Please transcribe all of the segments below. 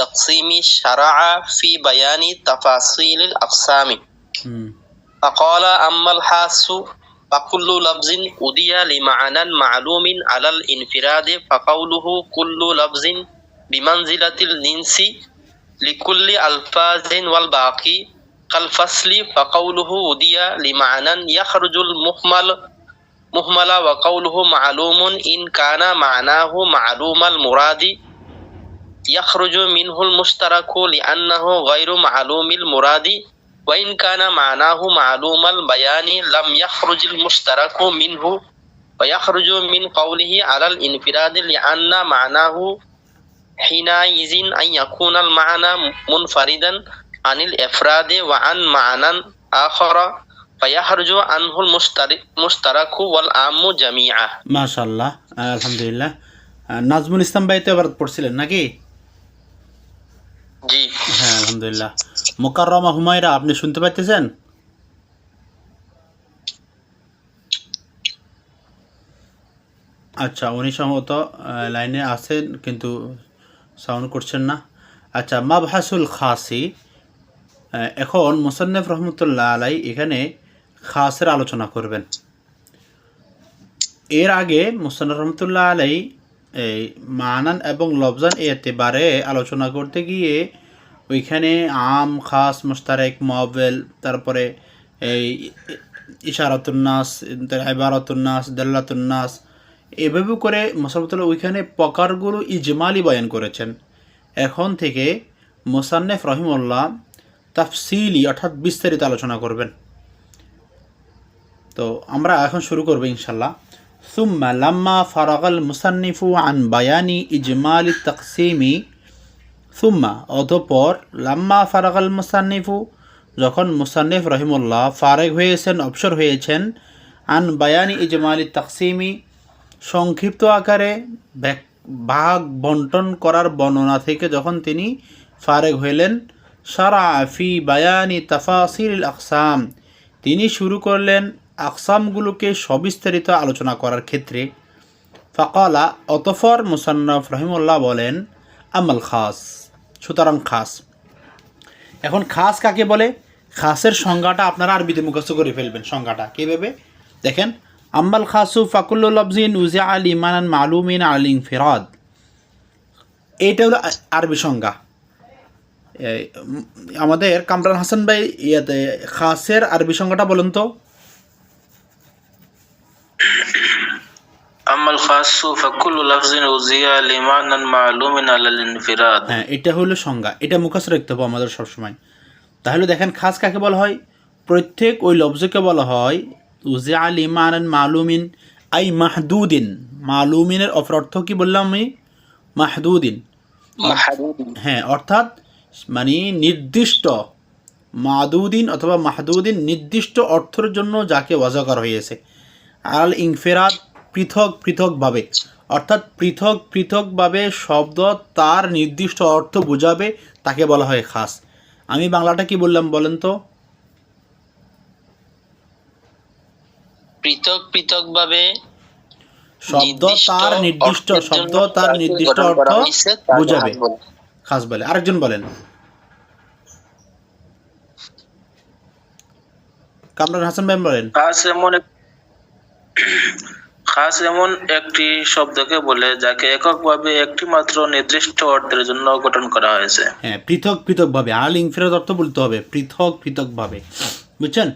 التقسيم شرع في بيان تفاصيل الأقسام. فقال أما الحاس فكل لفظ أدي لمعنى معلوم على الانفراد فقوله كل لفظ بمنزلة الجنس لكل ألفاظ والباقي كالفصل فقوله أدي لمعنى يخرج المهمل مهمل وقوله معلوم إن كان معناه معلوم المراد ইয়াখরুজু মিনহুল মুস্তারাকু লিআন্নাহু গায়রু মা'লুমিল মুরাদি ওয়া ইন কানা মা'নাহু মা'লুমাল বায়ানি লাম ইয়াখরুজিল মুস্তারাকু মিনহু ওয়া ইয়াখরুজু মিন কওলিহি আলাল ইনফিরাদি লিআন্না মা'নাহু হিনাইজিন আন ইয়াকুনাল মা'না মুনফারিদান আনিল ইফরাদি ওয়া আন মা'নান আখরা ফায়াহরজু আনহুল মুস্তারিক মুস্তারাকু ওয়াল আমু জামিআ মাশাআল্লাহ নাজমুল ইসলাম ভাই এবার পড়ছিলেন নাকি? জি। হ্যাঁ আলহামদুলিল্লাহ। মোকাররমা হুমায়রা, আপনি শুনতে পাইতেছেন? আচ্ছা উনি সম্ভবত লাইনে আছেন, কিন্তু সাউন্ড করছেন না। আচ্ছা মাবহাসুল খাসি এখন মুসান্নফ রহমতুল্লাহ আলাই এখানে খাসের আলোচনা করবেন। এর আগে মুসান্নফ রহমতুল্লাহ আলাই এই মানান এবং লবজান এতেবারে আলোচনা করতে গিয়ে ওইখানে আম, খাস মুস্তারেক মবেল তারপরে এই ইশারাতুন্নাস ইবারাতুন্নাস দাল্লাতুন্নাস এভাবে করে মোসামতুল্লাহ ওইখানে পকারগুলো ইজমালি বয়ান করেছেন। এখন থেকে মোসান্নেফ রহিমুল্লাহ তাফসিলি অর্থাৎ বিস্তারিত আলোচনা করবেন। তো আমরা এখন শুরু করব ইনশাল্লাহ ثم لما فرغ المصنف عن بيان إجمال التقسيم ثم অতঃপর লাম্মা ফারাগাল মুসান্নিফু যখন মুসান্নিফ রহিমুল্লাহ ফারেক হয়েছেন অবসর হয়েছেন আন বায়ানি ইজমালি তাকসিমি সংক্ষিপ্ত আকারে ব্যাক- ভাগ বন্টন করার বর্ণনা থেকে যখন তিনি ফারেক হইলেন সারা ফি বায়ানি তাফাসিল আকসাম তিনি শুরু করলেন আকসামগুলোকে সবিস্তারিত আলোচনা করার ক্ষেত্রে ফকালা অতফর মুসান্নফ রহিমুল্লাহ বলেন, আমাল খাস। সুতরাং খাস। এখন খাস কাকে বলে? খাসের সংজ্ঞাটা আপনারা আরবিতে মুখস্থ করে ফেলবেন সংজ্ঞাটা। কীভাবে? দেখেন আম্বাল খাসু ফাকুল্লু লফজিন উজা আল ইমানান মালুমিন আল ফেরাদ এইটা হলো আরবি সংজ্ঞা। আমাদের কামরান হাসান ভাই ইয়াতে খাসের আরবি সংজ্ঞাটা বলুন তো। হ্যাঁ এটা হলো সংজ্ঞা। এটা মুখস্থ রাখতে হবে আমাদের সবসময়। তাহলে দেখেন খাস কাকে বলা হয়? প্রত্যেক ওই বলা হয় মালুমিন আই মাহদুদিন। মালুমিনের অপর অর্থ কি বললাম আমি? মাহদুদিন। হ্যাঁ অর্থাৎ মানে নির্দিষ্ট মাদুদিন অথবা মাহদুদিন নির্দিষ্ট অর্থের জন্য যাকে ওয়াজা করা হয়েছে। আল ইনফেরাদ পৃথক পৃথকভাবে। অর্থাৎ পৃথক পৃথকভাবে শব্দ তার নির্দিষ্ট অর্থ বোঝাবে তাকে বলা হয় খাস। আমি বাংলাটা কি বললাম বলেন তো? পৃথক পৃথক ভাবে শব্দ তার নির্দিষ্ট শব্দ তার নির্দিষ্ট অর্থ বোঝাবে। খাস বলে। আরেকজন বলেন। কামরান হাসান ভাই বলেন। খাস এমন একটি শব্দকে বলে, যাকে এককভাবে একটি মাত্র নির্দিষ্ট অর্থের জন্য গঠন করা হয়েছে। হ্যাঁ পৃথক, পৃথকভাবে। আল ইনফিরাদ অর্থ বলতে হবে, পৃথক, পৃথকভাবে। বুঝছেন?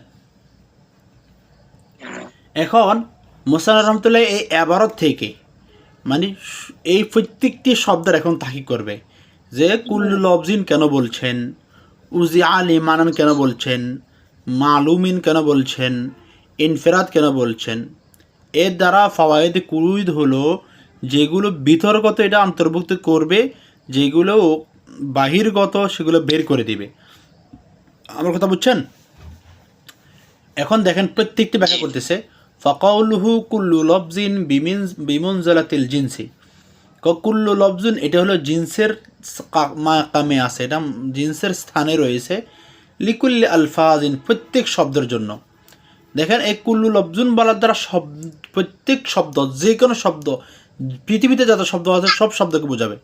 এখন মোসান রহমতুল্লাহ এই আবারত থেকে মানে এই প্রত্যেকটি শব্দের এখন তাকি করবে। যে কুল্লু লবজিন কেন বলছেন? উজি আল ইমানান কেন বলছেন? মালুমিন কেন বলছেন? ইনফেরাত কেন বলছেন? এর দ্বারা ফাওয়ায়েদ কুরুইদ হলো যেগুলো বিতর্কত এটা অন্তর্ভুক্ত করবে, যেগুলো বাহিরগত সেগুলো বের করে দিবে। আমার কথা বুঝছেন? এখন দেখেন প্রত্যেকটি ব্যাখ্যা করতেছে, ফকাউলুহু কুল্লু লফজিন বিমিন বিমনজলাতিল জিনসি। ক- কুল্লু লফজুন, এটা হলো জিন্সের কা- মাকামে আছে, এটা জিন্সের স্থানে রয়েছে। লিকুল্লি আলফাজিন প্রত্যেক শব্দের জন্য। দেখেন এই কুল্লু লফজুন বলার দ্বারা শব্দ প্রত্যেক শব্দ যে কোনো শব্দ, পৃথিবীতে যত শব্দ আছে, সব শব্দকে বোঝাবে।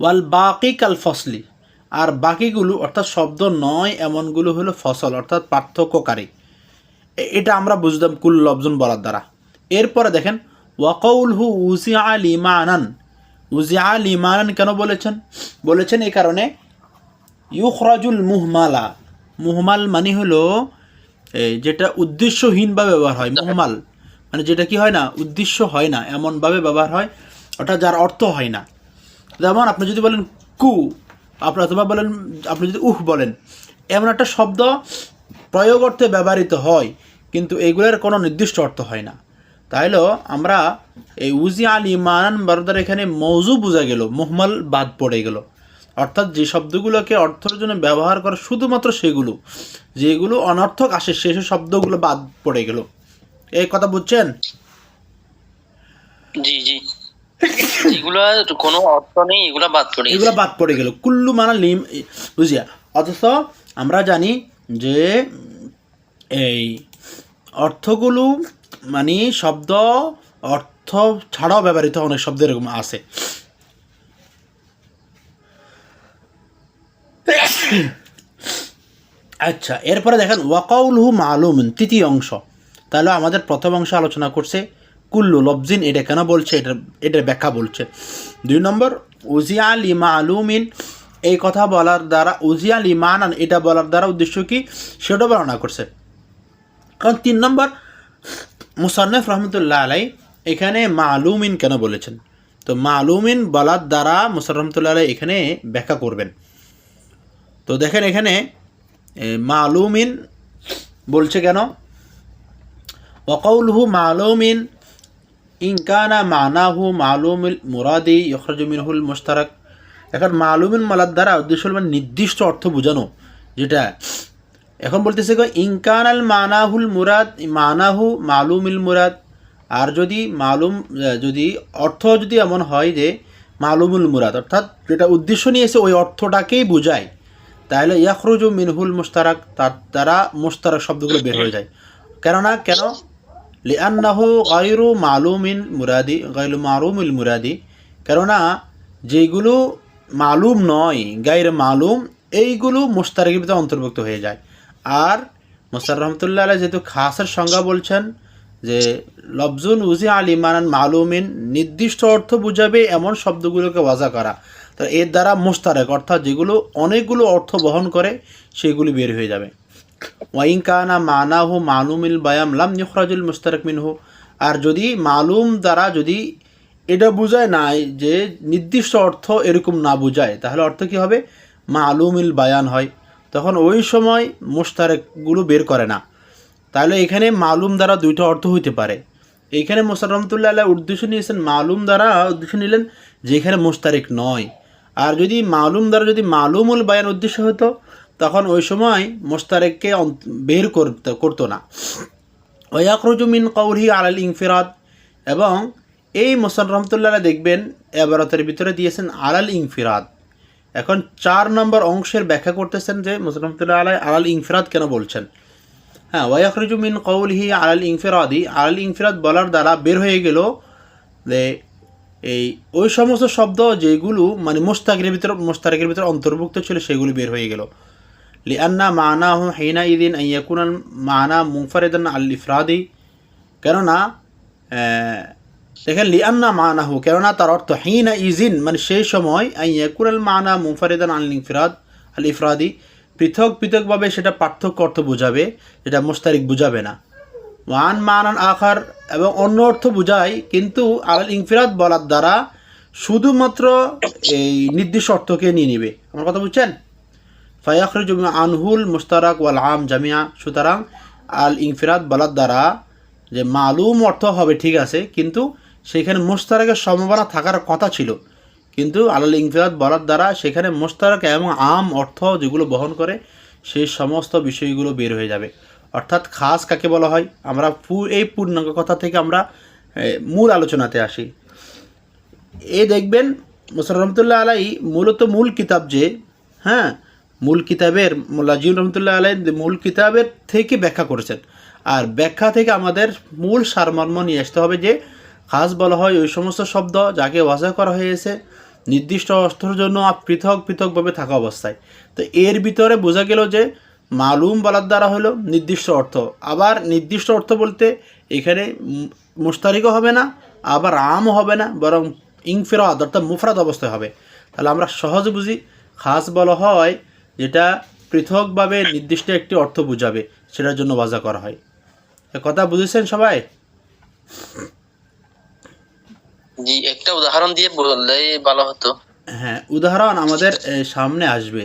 ওয়াল বাকি কাল ফসলি, আর বাকিগুলো, অর্থাৎ শব্দ নয়, এমনগুলো হলো ফসল, অর্থাৎ পার্থক্যকারী। এটা আমরা বুঝতাম কুল লবজন বলার দ্বারা। এরপরে দেখেন ওয়াকৌল হু উজিয়া লিমানান। উজিয়া লিমানান কেন বলেছেন? বলেছেন এই কারণে, ইউখরাজুল মুহমালা। মুহমাল মানে হলো যেটা উদ্দেশ্যহীনভাবে ব্যবহার হয় মহমাল। মানে যেটা কি হয় না উদ্দেশ্য হয় না এমনভাবে ব্যবহার হয় ওটা যার অর্থ হয় না। যেমন আপনি যদি বলেন কু আপনি অথবা বলেন আপনি যদি উহ বলেন এমন একটা শব্দ প্রয়োগ অর্থে ব্যবহৃত হয় কিন্তু এগুলোর কোনো নির্দিষ্ট অর্থ হয় না। তাইলে আমরা এই উজি আল ইমান বারদার এখানে মৌজু বোঝা গেল মোহমাল বাদ পড়ে গেল। অর্থাৎ যে শব্দগুলোকে অর্থের জন্য ব্যবহার করে শুধুমাত্র সেগুলো যেগুলো অনর্থক আসে সেসব শব্দগুলো বাদ পড়ে গেল। এই কথা বুঝছেন? জি জি। এগুলা কোনো অর্থ নেই এগুলা বাদ পড়ে এগুলো বাদ পড়ে গেল। কুল্লু মানা লিম বুঝিয়া অথচ আমরা জানি যে এই অর্থগুলো মানে শব্দ অর্থ ছাড়াও ব্যবহৃত অনেক শব্দ এরকম আছে। আচ্ছা এরপরে দেখেন, ওয়াকাউলহু মালুম তৃতীয় অংশ। তাহলে আমাদের প্রথম অংশ আলোচনা করছে, কুল্লু লবজিন, এটা কেন বলছে, এটা, এটার ব্যাখ্যা বলছে। দুই নম্বর, উজিয়া লিমা আলুমিন এই কথা বলার দ্বারা, উজিয়া লিমানান এটা বলার দ্বারা উদ্দেশ্য কি? সেটা বর্ণনা করছে। কারণ তিন নম্বর, মুসান্নফ রহমতুল্লাহ আলাই এখানে মালুমিন কেন বলেছেন? তো মালুমিন বলার দ্বারা মুসার রহমতুল্লাহ আলাই এখানে ব্যাখ্যা করবেন। তো দেখেন এখানে মালুমিন বলছে কেন? ওকাউলহু মালুমিন ইনকানা মানাহু মালুমিল মুরাদি ইখরাজু মিনহুল মুশতারাক। এখন মালুমিন মালার দ্বারা উদ্দেশ্য হল মানে নির্দিষ্ট অর্থ বোঝানো, যেটা এখন বলতেছে গো ইনকানাল মানাহুল মুরাদ, মানাহু মালুমিল মুরাদ। আর যদি মালুম যদি অর্থ যদি এমন হয় যে মালুমুল মুরাদ, অর্থাৎ যেটা উদ্দেশ্য নিয়েছে ওই অর্থটাকেই বোঝায় তাহলে ইয়াখরুজু মিনহুল মুস্তারাক তার দ্বারা মুস্তারাক শব্দগুলো বের হয়ে যায়। কেননা, কেন? লিআন্নাহু গায়রু মালুমিন মুরাদি, গায়রু মালুমিল মুরাদি। কেননা, যেগুলো মালুম নয়, গায়ের মালুম, এইগুলো মুস্তারাকের ভিতরে অন্তর্ভুক্ত হয়ে যায়। আর মোস্তার রহমতুল্লাহ আলাই যেহেতু খাসের সংজ্ঞা বলছেন যে, লফজুন উজি আল ইমানান মালুমিন, নির্দিষ্ট অর্থ বুঝাবে এমন শব্দগুলোকে ওয়াজা করা। তো এর দ্বারা মোস্তারেক অর্থাৎ যেগুলো অনেকগুলো অর্থ বহন করে, সেগুলি বের হয়ে যাবে। ওয়াইন কানা মানাহু মালুমিল বায়াম লাম ইখরাজুল মিন মিনহু। আর যদি মালুম দ্বারা যদি এটা বোঝায় না যে নির্দিষ্ট অর্থ এরকম না বোঝায়, তাহলে অর্থ কি হবে? মালুমিল বায়ান হয়। তখন ওই সময় মুস্তারেকগুলো বের করে না। তাহলে এখানে মালুম দ্বারা দুইটা অর্থ হইতে পারে। এইখানে মোসার রহমতুল্লাহ উদ্দেশ্য নিয়েছেন, মালুম দ্বারা উদ্দেশ্য নিলেন যে এখানে মুস্তারেক নয়। আর যদি মালুম দ্বারা যদি মালুমুল বায়ান উদ্দেশ্য হতো, তখন ওই সময় মোস্তারেককে বের করতে, করতো না। ওয়াকরুজু মিন কৌরহি আলাল ইনফিরাদ, এবং এই মোসান রহমতুল্লাহ দেখবেন, এবারতের ভিতরে দিয়েছেন আলাল ইনফিরাদ। এখন চার নম্বর অংশের ব্যাখ্যা করতেছেন যে মোসান রহমতুল্লাহ আলাই আলাল ইনফিরাদ কেন বলছেন? হ্যাঁ ওয়াকরুজু মিন কৌলহি আলাল ইনফিরাদি, আলাল ইনফিরাদ বলার দ্বারা বের হয়ে গেল যে এই, ওই সমস্ত শব্দ যেগুলো মানে মোস্তাকের ভিতরে মোস্তারেকের ভিতরে অন্তর্ভুক্ত ছিল, সেগুলি বের হয়ে গেল। লিআন্না মানাহু হেনা ইদিন আইয়াকুনাল মানা মুনফারিদান আল ইফরাদি কেননা দেখেন, লিআন্না মানাহু, কেননা তার অর্থ হিনা ইজিন মানে সেই সময় আইয়াকুনাল মানা মুনফারিদান আল ইনফিরাদ আল ইফরাদি পৃথক পৃথকভাবে সেটা পার্থক্য অর্থ বোঝাবে, যেটা মোস্তারিক বুঝাবে না। ওয়ান মানান আখার এবং অন্য অর্থ বুঝায়, কিন্তু আল ইনফিরাদ বলার দ্বারা শুধুমাত্র এই নির্দিষ্ট অর্থকে নিয়ে নিবে। আমার কথা বুঝছেন? ফায়াখরুজ আনহুল মুস্তারাক ওয়াল আম জামিয়া। সুতরাং আল ইনফিরাদ বলার দ্বারা যে মালুম অর্থ হবে ঠিক আছে, কিন্তু সেখানে মুস্তারাকের সম্ভাবনা থাকার কথা ছিল। কিন্তু আলাল ইনফিরাদ বলার দ্বারা সেখানে মুস্তারাক এবং আম অর্থ যেগুলো বহন করে, সেই সমস্ত বিষয়গুলো বের হয়ে যাবে। অর্থাৎ খাস কাকে বলা হয়? আমরা এই পূর্ণাঙ্গ কথা থেকে আমরা মূল আলোচনাতে আসি। এ দেখবেন মোসার রহমতুল্লাহ আলাই মূলত মূল কিতাব যে হ্যাঁ মূল কিতাবের মোল্লাজিউল রহমতুল্লাহ আলাই মূল কিতাবের থেকে ব্যাখ্যা করেছেন। আর ব্যাখ্যা থেকে আমাদের মূল সারমর্ম নিয়ে আসতে হবে যে, খাস বলা হয় ওই সমস্ত শব্দ যাকে ওয়াজা করা হয়েছে, নির্দিষ্ট অর্থের জন্য পৃথক পৃথকভাবে থাকা অবস্থায়। তো এর ভিতরে বোঝা গেল যে মালুম বলার দ্বারা হলো নির্দিষ্ট অর্থ। আবার নির্দিষ্ট অর্থ বলতে এখানে মুস্তারিকও হবে না আবার আমও হবে না বরং ইংফিরাদ অর্থাৎ মুফরাদ অবস্থায় হবে। তাহলে আমরা সহজে বুঝি খাস বলা হয় যেটা পৃথকভাবে নির্দিষ্ট একটি অর্থ বুঝাবে সেটার জন্য বাজা করা হয়। কথা বুঝেছেন সবাই? জি একটা উদাহরণ দিয়ে বললে ভালো হতো। হ্যাঁ উদাহরণ আমাদের সামনে আসবে।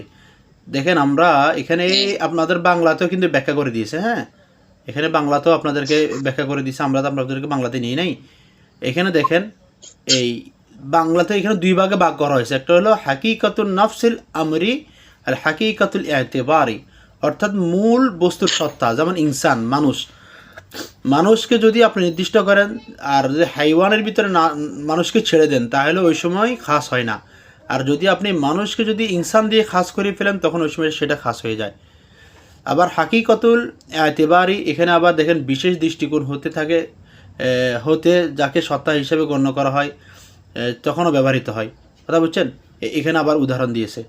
দেখেন আমরা এখানে আপনাদের বাংলাতেও কিন্তু ব্যাখ্যা করে দিয়েছে হ্যাঁ? এখানে বাংলাতেও আপনাদেরকে ব্যাখ্যা করে দিয়েছে আমরা তো আপনাদেরকে বাংলাতে নিয়ে নাই। এখানে দেখেন এই বাংলাতে এখানে দুই ভাগে ভাগ করা হয়েছে। একটা হলো হাকিকাতুল নফসিল আমরি আর হাকিকাতুল এতেবারি। অর্থাৎ মূল বস্তুর সত্তা যেমন ইনসান মানুষ। মানুষকে যদি আপনি নির্দিষ্ট করেন আর যদি হাইওয়ানের ভিতরে না মানুষকে ছেড়ে দেন তাহলে ওই সময় খাস হয় না। আর যদি আপনি মানুষকে যদি ইনসান দিয়ে খাস করে ফেলেন তখন ওই সময় সেটা খাস হয়ে যায়। আবার হাকিকতুল এতেবারই এখানে আবার দেখেন বিশেষ দৃষ্টিকোণ হতে থাকে হতে যাকে সত্তা হিসেবে গণ্য করা হয় তখনও ব্যবহৃত হয়। কথা বুঝছেন? এখানে আবার উদাহরণ দিয়েছে।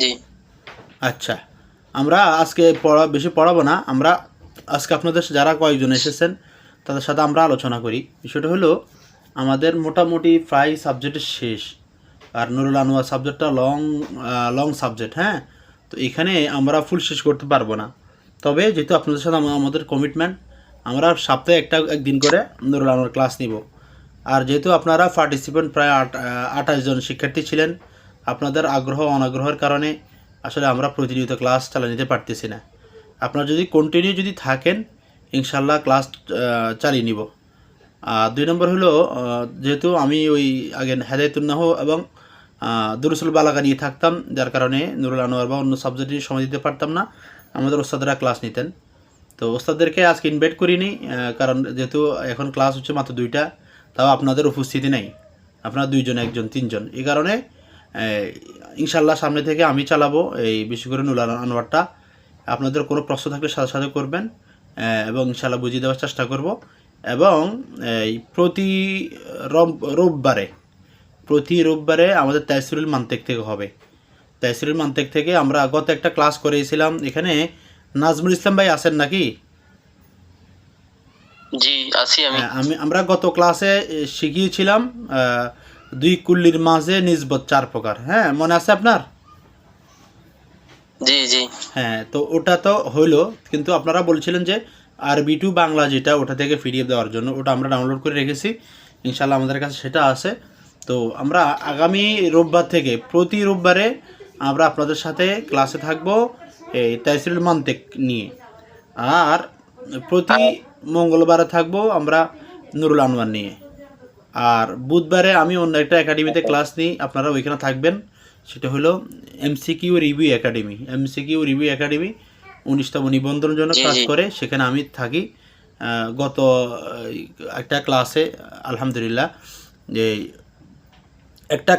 জি। আচ্ছা আমরা আজকে পড়া বেশি পড়াবো না আমরা আজকে আপনাদের যারা কয়েকজন এসেছেন তাদের সাথে আমরা আলোচনা করি। বিষয়টা হলো আমাদের মোটামুটি প্রায় সাবজেক্টের শেষ। আর নুরুল আনোয়ার সাবজেক্টটা লং লং সাবজেক্ট হ্যাঁ? তো এখানে আমরা ফুল শেষ করতে পারব না। তবে যেহেতু আপনাদের সাথে আমাদের কমিটমেন্ট আমরা সপ্তাহে একটা একদিন করে নুরুল আনোয়ার ক্লাস নিব। আর যেহেতু আপনারা পার্টিসিপেন্ট প্রায় আট আঠাশ জন শিক্ষার্থী ছিলেন, আপনাদের আগ্রহ, অনাগ্রহের কারণে আসলে আমরা প্রতিনিয়ত ক্লাস চালিয়ে নিতে পারতেছি না। আপনারা যদি কন্টিনিউ যদি থাকেন ইনশাল্লাহ ক্লাস চালিয়ে নিব। দুই নম্বর হলো যেহেতু আমি ওই আগে হেদায়তুন্নাহ এবং দুরুসুল বালাকা নিয়ে থাকতাম, যার কারণে নুরুল আনোয়ার বা অন্য সাবজেক্টে সময় দিতে পারতাম না। আমাদের ওস্তাদরা ক্লাস নিতেন। তো ওস্তাদদেরকে আজকে ইনভাইট করিনি কারণ যেহেতু এখন ক্লাস হচ্ছে মাত্র দুইটা, তাও আপনাদের উপস্থিতি নেই। আপনারা দুইজন, একজন, তিনজন। এই কারণে ইনশাল্লাহ সামনে থেকে আমি চালাবো এই বিশেষ করে নুরুল আনোয়ারটা। আপনাদের কোনো প্রশ্ন থাকলে সাথে সাথে করবেন এবং ইনশাল্লাহ বুঝিয়ে দেওয়ার চেষ্টা করব। এবং এই প্রতি রব- রোববারে প্রতি রোববারে আমাদের তাইসুরুল মান্তেক থেকে হবে। তাইসুরুল মান্তেক থেকে আমরা গত একটা ক্লাস করেছিলাম এখানে নাজমুল ইসলাম ভাই আছেন নাকি? জি আছি আমি। হ্যাঁ, আমি আমরা গত ক্লাসে শিখিয়েছিলাম দুই কুল্লির মাঝে নিজবত চার প্রকার। হ্যাঁ মনে আছে আপনার? জি জি। হ্যাঁ তো ওটা তো হইল কিন্তু আপনারা বলছিলেন যে আরবি টু বাংলা যেটা, ওটা থেকে পিডিএফ দেওয়ার জন্য। ওটা আমরা ডাউনলোড করে রেখেছি। ইনশাল্লাহ আমাদের কাছে সেটা আছে। তো আমরা আগামী রোববার থেকে, প্রতি রোববারে আমরা আপনাদের সাথে ক্লাসে থাকব এই তাইসিরুল মান্তেক নিয়ে। আর প্রতি মঙ্গলবারে থাকব আমরা নুরুল আনোয়ার নিয়ে। আর বুধবারে আমি অন্য একটা একাডেমিতে ক্লাস নিই, আপনারা ওইখানে থাকবেন। সেটা হলো MCQ review academy. MCQ review academy. উনিশতম নিবন্ধনের জন্য কাজ করে সেখানে আমি থাকি। গত একটা ক্লাসে আলহামদুলিল্লাহ যে একটা